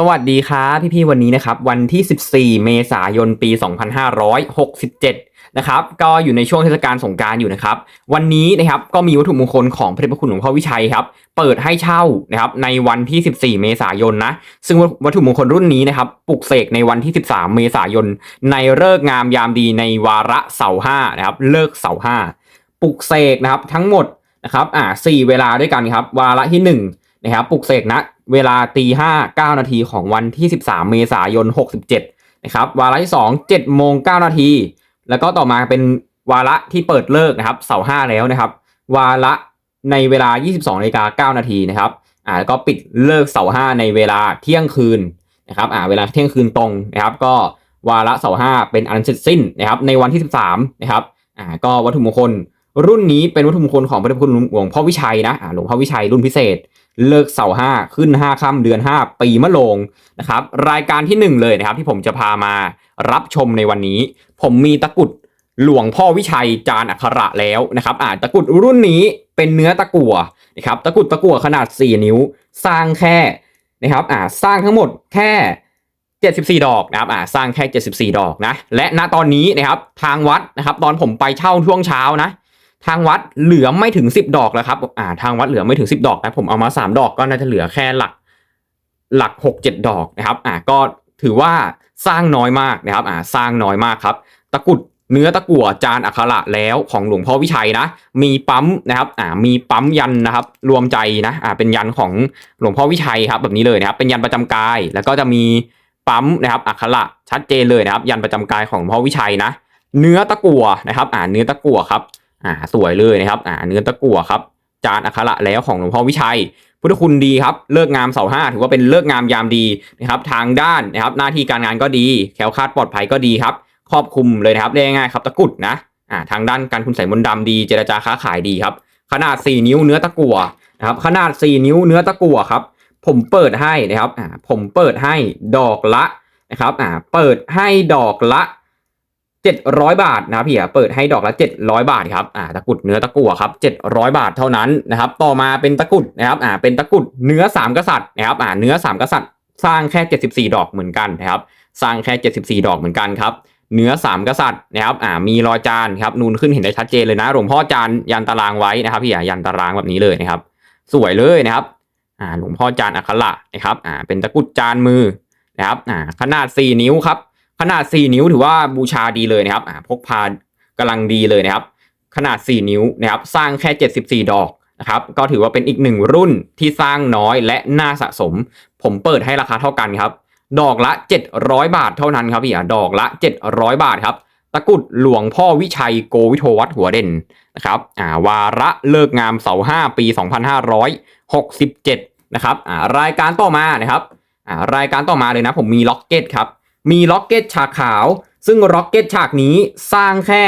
สวัสดีครับพี่ๆวันนี้นะครับวันที่ 14 เมษายนปี 2567 นะครับก็อยู่ในช่วงเทศกาลสงการอยู่นะครับ วันนี้นะครับก็มีวัตถุมงคลของพระเดชพระคุณหลวงพ่อวิชัยครับเปิดให้เช่านะครับในวันที่ 14 เมษายนนะซึ่งวัตถุมงคลรุ่นนี้นะครับปลุกเสกในวันที่ 13 เมษายน ในเลิกงามยามดีในวาระเสาห้านะครับเลิกเสาห้าปลุกเสกนะครับทั้งหมดนะครับอ่าสี่เวลาด้วยกันครับวาระที่หนึ่งนะครับปลุกเสกนะ เวลาตีห้าเก้านาทีของวันที่ 13 เมษายน 67 นะครับ วาระที่ 2 7โมง9นาที แล้วก็ต่อมาเป็นวาระที่เปิดเลิกนะครับ เสาร์ห้าแล้วนะครับ วาระในเวลา 22นาฬิกา9นาทีนะครับ อ่าแล้วก็ปิดเลิกเสาร์ห้าในเวลาเที่ยงคืนนะครับอ่าเวลาเที่ยงคืนตรงนะครับ ก็วาระเสาร์ห้าเป็นอันเสร็จสิ้นนะครับ ในวันที่ 13 นะครับ อ่าก็วัตถุมงคล รุ่นนี้เป็นวัตถุมงคลของพระเดชพระคุณหลวงพ่อวิชัยนะหลวงพ่อวิชัยรุ่นพิเศษ เลิกเสาห้าขึ้นห้าค่ำเดือนห้าปีมะโรงนะครับ รายการที่หนึ่งเลยนะครับ ที่ผมจะพามารับชมในวันนี้ ผมมีตะกุดหลวงพ่อวิชัยจานอักขระแล้วนะครับอ่าตะกุดรุ่นนี้เป็นเนื้อตะกั่วนะครับตะกุดตะกั่วขนาด 4 นิ้ว สร้างแค่นะครับอ่าสร้างทั้งหมดแค่ 74 ดอกนะครับอ่าสร้างแค่ 74 ดอกนะและณตอนนี้นะครับทางวัดนะครับตอนผมไปเช่าช่วงเช้านะ ทางวัดเหลือไม่ถึง 10 ดอกแล้วครับอ่าทางวัดเหลือไม่ถึง 10 ดอกนะผมเอามา 3 ดอกก็น่าจะเหลือแค่หลักหลัก 6 7 ดอกนะครับอ่าก็ถือว่าสร้างน้อยมากนะครับอ่าสร้างน้อยมากครับ ตะกุดเนื้อตะกั่วจานอักขระแล้วของหลวงพ่อวิชัยนะ มีปั๊มนะครับอ่ามีปั๊มยันนะครับ รวมใจนะอ่าเป็นยันของหลวงพ่อวิชัยครับแบบนี้เลยนะครับ เป็นยันประจำกาย แล้วก็จะมีปั๊มนะครับอักขระชัดเจนเลยนะครับ ยันประจำกายของหลวงพ่อวิชัยนะ เนื้อตะกั่วนะครับ อ่าเนื้อตะกั่วครับ อ่าสวยเลยนะครับอ่าเนื้อตะกั่วครับ จานอักขระแล้วของหลวงพ่อวิชัย พุทธคุณดีครับ เลิกงามเสาห้าถือว่าเป็นเลิกงามยามดีนะครับทางด้านนะครับหน้าที่การงานก็ดีแคล้วคลาดปลอดภัยก็ดีครับ ครอบคลุมเลยนะครับได้ง่ายครับตะกุดนะอ่าทางด้านการคุณใส่มนต์ดำดี เจรจาค้าขายดีครับ ขนาด 4 นิ้วเนื้อตะกั่วนะครับขนาด 4 นิ้วเนื้อตะกั่วครับผมเปิดให้นะครับอ่าผมเปิดให้ดอกละนะครับอ่าเปิดให้ดอกละ 700 บาทนะครับพี่อะเปิดให้ดอกละ 700 บาทครับอ่าตะกุดเนื้อตะกั่วครับ700 บาทเท่านั้นนะครับต่อมาเป็นตะกุดนะครับอ่าเป็นตะกุดเนื้อสามกษัตริย์นะครับอ่าเนื้อสามกษัตริย์ สร้างแค่ 74 ดอกเหมือนกันนะครับสร้างแค่ 74 ดอกเหมือนกันครับเนื้อสามกษัตริย์นะครับอ่ามีรอยจานครับนูนขึ้นเห็นได้ชัดเจนเลยนะหลวงพ่อจานยันตารางไว้นะครับพี่อะยันตารางแบบนี้เลยนะครับสวยเลยนะครับอ่าหลวงพ่อจานอักขระนะครับอ่าเป็นตะกุดจานมือนะครับอ่าขนาด 4 นิ้วครับ ขนาด 4 นิ้วถือว่าบูชาดีเลยนะครับพกพากำลังดีเลยนะครับ ขนาด 4 นิ้วนะครับสร้างแค่ 74 ดอกนะครับก็ถือว่าเป็นอีกหนึ่งรุ่นที่สร้างน้อยและน่าสะสม ผมเปิดให้ราคาเท่ากันครับ ดอกละ 700 บาทเท่านั้นครับพี่อะดอกละ 700 บาทครับตะกุดหลวงพ่อวิชัยโกวิโทวัดหัวเด่นนะครับอ่าวาระเลิกงามเสาห้าปี 2567 นะครับอ่ารายการต่อมานะครับอ่ารายการต่อมาเลยนะผมมีล็อกเก็ตครับ มีล็อกเก็ตฉากขาว ซึ่งล็อกเก็ตฉากนี้สร้างแค่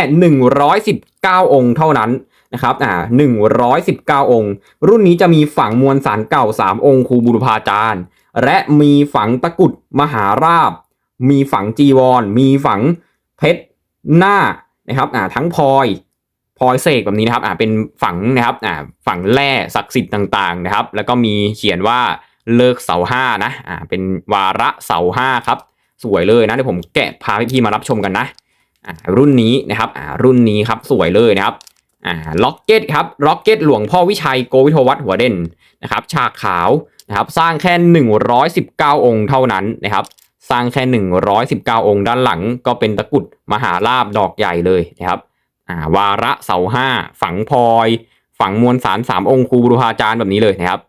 119 องค์เท่านั้นนะครับ อ่า119 องค์ รุ่นนี้จะมีฝังมวลสารเก่า 3 องค์ครูบุรพาจารย์ และมีฝังตะกุดมหาราบ มีฝังจีวร มีฝังเพชรหน้านะครับ อ่า ทั้งพลอยพลอยเสกแบบนี้นะครับ อ่า เป็นฝังนะครับ อ่า ฝังแร่ศักดิ์สิทธิ์ต่างๆนะครับ แล้วก็มีเขียนว่าเลิกเสาห้านะ อ่า เป็นวาระเสาห้าครับ สวยเลยนะเดี๋ยวผมแกะพาพี่ๆมารับชมกันนะอ่ารุ่นนี้นะครับอ่ารุ่นนี้ครับสวยเลยนะครับอ่าล็อกเก็ตครับล็อกเก็ตหลวงพ่อวิชัยโกวิทวัฒน์หัวเด่นนะครับฉากขาวนะครับสร้างแค่ 119 องค์เท่านั้นนะครับสร้างแค่ 119 องค์ด้านหลังก็เป็นตะกุดมหาลาบดอกใหญ่เลยนะครับอ่าวาระเสาห้าฝังพลอย ฝังมวลสารสามองค์ครูบุรพาจารย์แบบนี้เลยนะครับ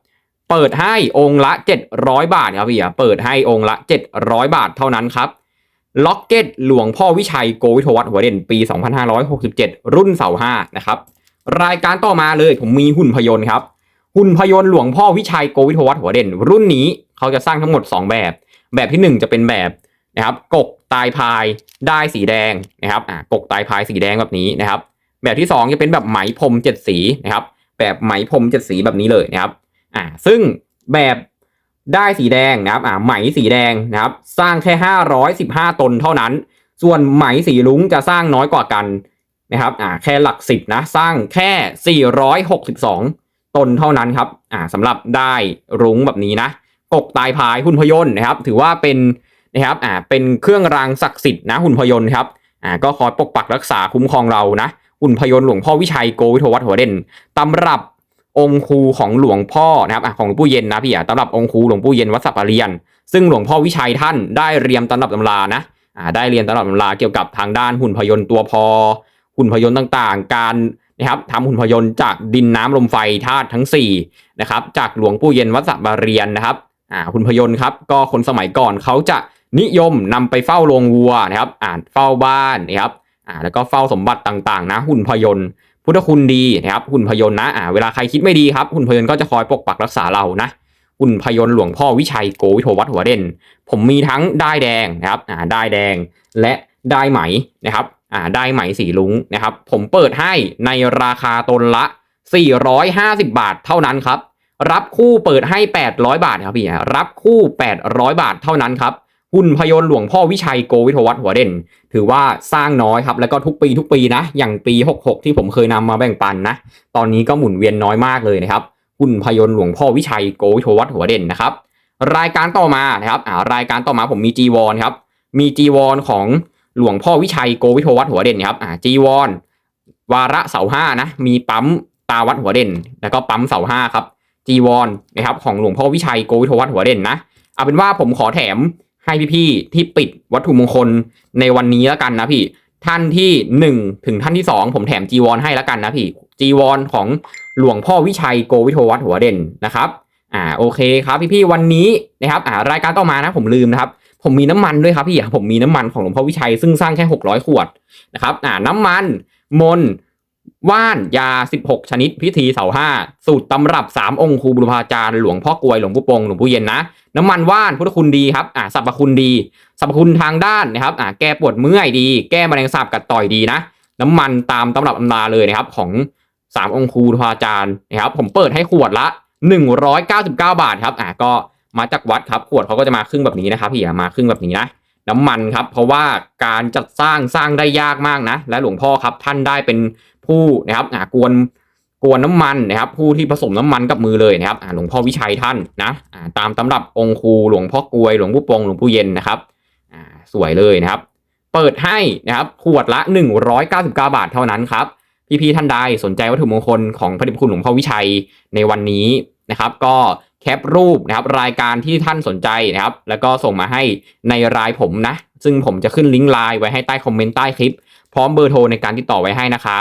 เปิดให้องค์ละ 700 บาทครับพี่อะเปิดให้องค์ละ 700 บาทเท่านั้นครับล็อกเก็ตหลวงพ่อวิชัยโกวิทวัฒน์หัวเด่นปี 2567 รุ่นเสาห้านะครับรายการต่อมาเลยผมมีหุ่นพยนต์ครับหุ่นพยนต์หลวงพ่อวิชัยโกวิทวัฒน์หัวเด่น รุ่นนี้เขาจะสร้างทั้งหมด 2 แบบ แบบที่ 1 จะเป็นแบบนะครับกกตายพายได้สีแดงนะครับอ่ากกตายพายสีแดงแบบนี้นะครับ แบบที่ 2 จะเป็นแบบไหมพรมเจ็ดสีนะครับแบบไหมพรมเจ็ดสีแบบนี้เลยนะครับ อ่าซึ่งแบบได้สีแดงนะครับอ่าไหมสีแดงนะครับสร้างแค่ 515 ตนเท่านั้น ส่วนไหมสีลุ้งจะสร้างน้อยกว่ากันนะครับอ่าแค่หลักสิบนะสร้างแค่ 462 ตนเท่านั้นครับอ่าสำหรับได้รุ้งแบบนี้นะกกตายพายหุ่นพยนต์นะครับ ถือว่าเป็นนะครับอ่าเป็นเครื่องรางศักดิ์สิทธิ์นะหุ่นพยนต์ครับอ่าก็คอยปกปักรักษาคุ้มครองเรานะหุ่นพยนต์หลวงพ่อวิชัยโกวิทวัฒน์หัวเด่นตำรับ องคูของหลวงพ่อนะครับของหลวงปู่เย็นนะพี่อะตำรับองคูหลวงปู่เย็นวัดสัปปะเรียน ซึ่งหลวงพ่อวิชัยท่านได้เรียนตำรับตำรานะอ่าได้เรียนตำรับตำราเกี่ยวกับทางด้านหุ่นพยนต์ตัวพอ หุ่นพยนต์ต่างๆ การนะครับทำหุ่นพยนต์จากดินน้ำลมไฟธาตุทั้ง4นะครับจากหลวงปู่เย็นวัดสัปปะเรียนนะครับอ่าหุ่นพยนต์ครับก็คนสมัยก่อนเขาจะนิยมนำไปเฝ้าโรงวัวนะครับอ่าเฝ้าบ้านนะครับอ่าแล้วก็เฝ้าสมบัติต่างๆ นะหุ่นพยนต์ พุทธคุณดีนะครับหุ่นพยนต์นะอ่าเวลาใครคิดไม่ดีครับหุ่นพยนต์ก็จะคอยปกปักรักษาเรานะหุ่นพยนต์หลวงพ่อวิชัยโกวิโทวัฒน์หัวเด่น ผมมีทั้งได้แดงนะครับอ่าได้แดงและได้ไหมนะครับอ่าได้ไหมสีลุงนะครับ ผมเปิดให้ในราคาตนละ 450 บาทเท่านั้นครับ รับคู่เปิดให้ 800 บาทครับพี่รับคู่ 800 บาทเท่านั้นครับ หุ่นพยนต์หลวงพ่อวิชัยโกวิทวัฒน์หัวเด่น ถือว่าสร้างน้อยครับ แล้วก็ทุกปีทุกปีนะ อย่างปี 66 ที่ผมเคยนำมาแบ่งปันนะ ตอนนี้ก็หมุนเวียนน้อยมากเลยนะครับหุ่นพยนต์หลวงพ่อวิชัยโกวิทวัฒน์หัวเด่นนะครับ รายการต่อมานะครับอ่ารายการต่อมาผมมีจีวรครับ มีจีวรของหลวงพ่อวิชัยโกวิทวัฒน์หัวเด่นครับอ่าจีวรวาระเสาห้านะ มีปั๊มตาวัดหัวเด่น แล้วก็ปั๊มเสาห้าครับจีวรนนะครับของหลวงพ่อวิชัยโกวิทวัฒน์หัวเด่นนะเอาเป็นว่าผมขอแถม ให้พี่ๆที่ปิดวัตถุมงคลในวันนี้แล้วกันนะพี่ ท่านที่หนึ่งถึงท่านที่สองผมแถมจีวรให้แล้วกันนะพี่จีวรของหลวงพ่อวิชัยโกวิโทวัฒน์หัวเด่นนะครับอ่าโอเคครับพี่ๆวันนี้นะครับอ่ารายการต่อมานะผมลืมนะครับผมมีน้ำมันด้วยครับพี่ผมมีน้ำมันของหลวงพ่อวิชัยซึ่งสร้างแค่ 600 ขวดนะครับอ่าน้ำมันมน ว่านยา 16 ชนิดพิธีเสาห้าสูตรตำรับ 3 องค์ครูบุรพาจารย์หลวงพ่อกวยหลวงปู่ปงหลวงปู่เย็นนะ น้ำมันว่านพุทธคุณดีครับอ่าสรรพคุณดีสรรพคุณทางด้านนะครับอ่าแก้ปวดเมื่อยดี แก้มะเร็งสาบกัดต่อยดีนะ น้ำมันตามตำรับตำราเลยนะครับของ 3 องค์ครูบุรพาจารย์นะครับผมเปิดให้ขวดละ 199 บาทครับอ่าก็มาจากวัดครับขวดเขาก็จะมาครึ่งแบบนี้นะครับพี่อะมาครึ่งแบบนี้นะน้ำมันครับเพราะว่าการจัดสร้างสร้างได้ยากมากนะ และหลวงพ่อครับท่านได้เป็น ผู้นะครับอ่ากวนกวนน้ำมันนะครับ ผู้ที่ผสมน้ำมันกับมือเลยนะครับอ่าหลวงพ่อวิชัยท่านนะอ่าตามตำรับองค์ครูหลวงพ่อกวยหลวงปู่ปงหลวงปู่เย็นนะครับอ่าสวยเลยนะครับ เปิดให้นะครับขวดละ 199 บาทเท่านั้นครับพี่ๆท่านใดสนใจวัตถุมงคลของพระเดชพระคุณหลวงพ่อวิชัยในวันนี้นะครับ ก็แคปรูปนะครับ รายการที่ท่านสนใจนะครับ แล้วก็ส่งมาให้ในรายผมนะ ซึ่งผมจะขึ้นลิงก์ไลน์ไว้ให้ใต้คอมเมนต์ใต้คลิป พร้อมเบอร์โทรในการติดต่อไว้ให้นะครับ